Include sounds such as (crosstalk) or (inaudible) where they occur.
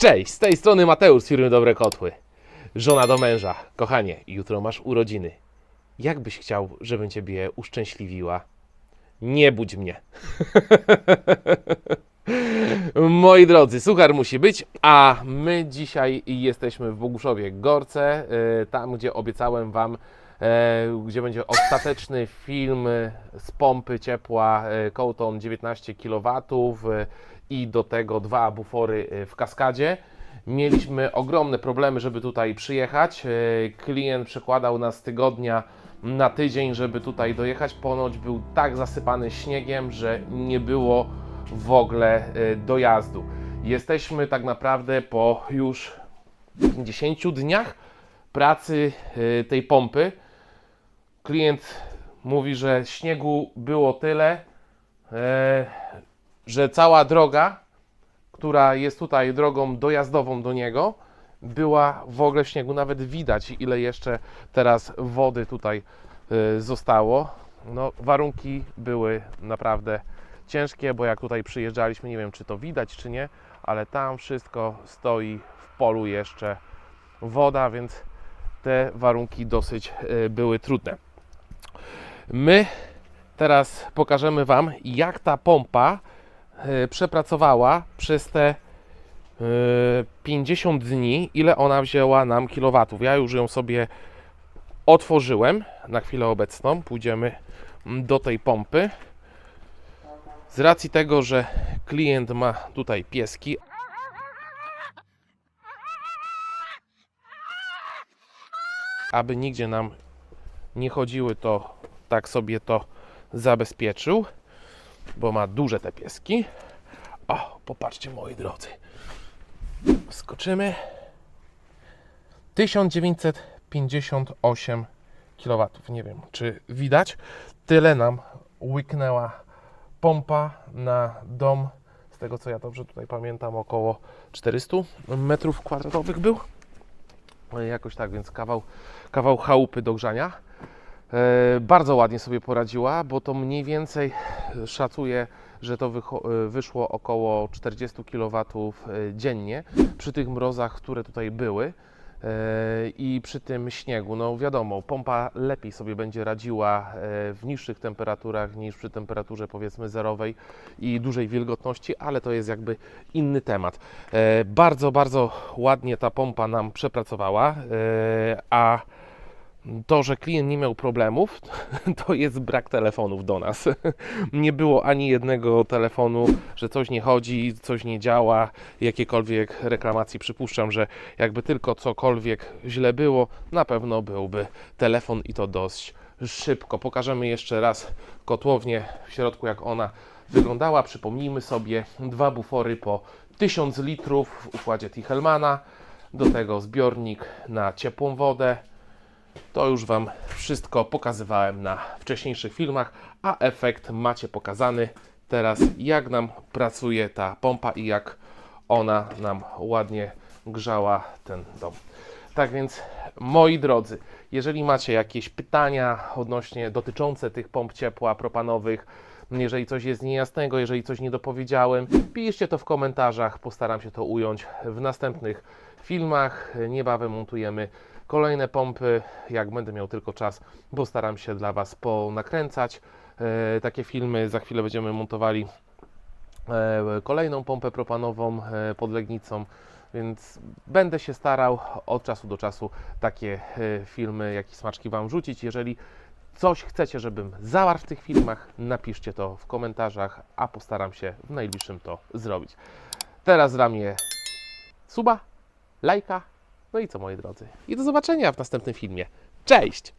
Cześć, z tej strony Mateusz z firmy Dobre Kotły. Żona do męża. Kochanie, jutro masz urodziny. Jak byś chciał, żebym ciebie uszczęśliwiła? Nie budź mnie. (laughs) Moi drodzy, suchar musi być, a my dzisiaj jesteśmy w Boguszowie Gorce, y, tam gdzie obiecałem Wam, e, gdzie będzie ostateczny film z pompy ciepła e, Kołton 19 kW e, i do tego dwa bufory e, w kaskadzie. Mieliśmy ogromne problemy, żeby tutaj przyjechać. E, Klient przekładał nas tygodnia na tydzień, żeby tutaj dojechać. Ponoć był tak zasypany śniegiem, że nie było w ogóle e, dojazdu. Jesteśmy tak naprawdę po już 50 dniach pracy tej pompy. Klient mówi, że śniegu było tyle, e, że cała droga, która jest tutaj drogą dojazdową do niego, była w ogóle w śniegu. Nawet widać, ile jeszcze teraz wody tutaj e, zostało. No, warunki były naprawdę ciężkie, bo jak tutaj przyjeżdżaliśmy, nie wiem czy to widać, czy nie, ale tam wszystko stoi w polu jeszcze woda, więc te warunki dosyć e, były trudne. My teraz pokażemy Wam, jak ta pompa przepracowała przez te e, 50 dni, ile ona wzięła nam kilowatów. Ja już ją sobie otworzyłem na chwilę obecną. Pójdziemy do tej pompy. Z racji tego, że klient ma tutaj pieski, aby nigdzie nam nie chodziły, to tak sobie to zabezpieczył, bo ma duże te pieski. O, popatrzcie moi drodzy. Skoczymy. 1958 kW. Nie wiem, czy widać. Tyle nam łyknęła pompa na dom. Z tego co ja dobrze tutaj pamiętam, około 400 metrów kwadratowych był. I Jakoś tak, więc kawał, kawał chałupy do grzania. E, bardzo ładnie sobie poradziła, bo to mniej więcej szacuję, że to e, wyszło około 40 kW dziennie przy tych mrozach, które tutaj były. e, I przy tym śniegu, no wiadomo, pompa lepiej sobie będzie radziła e, w niższych temperaturach niż przy temperaturze powiedzmy zerowej i dużej wilgotności, ale to jest jakby inny temat. E, Bardzo, bardzo ładnie ta pompa nam przepracowała, e, a to, że klient nie miał problemów, (laughs) to jest brak telefonów do nas. (laughs) Nie było ani jednego telefonu, że coś nie chodzi, coś nie działa, jakiekolwiek reklamacji. Przypuszczam, że jakby tylko cokolwiek źle było, na pewno byłby telefon i to dość szybko. Pokażemy jeszcze raz kotłownię w środku, jak ona wyglądała. Przypomnijmy sobie dwa bufory po 1000 litrów w układzie Tichelmana. Do tego zbiornik na ciepłą wodę. To już Wam wszystko pokazywałem na wcześniejszych filmach, a efekt macie pokazany teraz, jak nam pracuje ta pompa i jak ona nam ładnie grzała ten dom. Tak więc, moi drodzy, jeżeli macie jakieś pytania odnośnie dotyczące tych pomp ciepła propanowych, jeżeli coś jest niejasnego, jeżeli coś nie dopowiedziałem, piszcie to w komentarzach, postaram się to ująć w następnych filmach. Niebawem montujemy kolejne pompy, jak będę miał tylko czas, postaram się dla Was ponakręcać e, takie filmy. Za chwilę będziemy montowali e, kolejną pompę propanową e, pod Legnicą, więc będę się starał od czasu do czasu takie e, filmy, jak i smaczki Wam rzucić. Jeżeli coś chcecie, żebym zawarł w tych filmach, napiszcie to w komentarzach, a postaram się w najbliższym to zrobić. Teraz dla mnie suba, lajka, no i co moi drodzy. I do zobaczenia w następnym filmie. Cześć!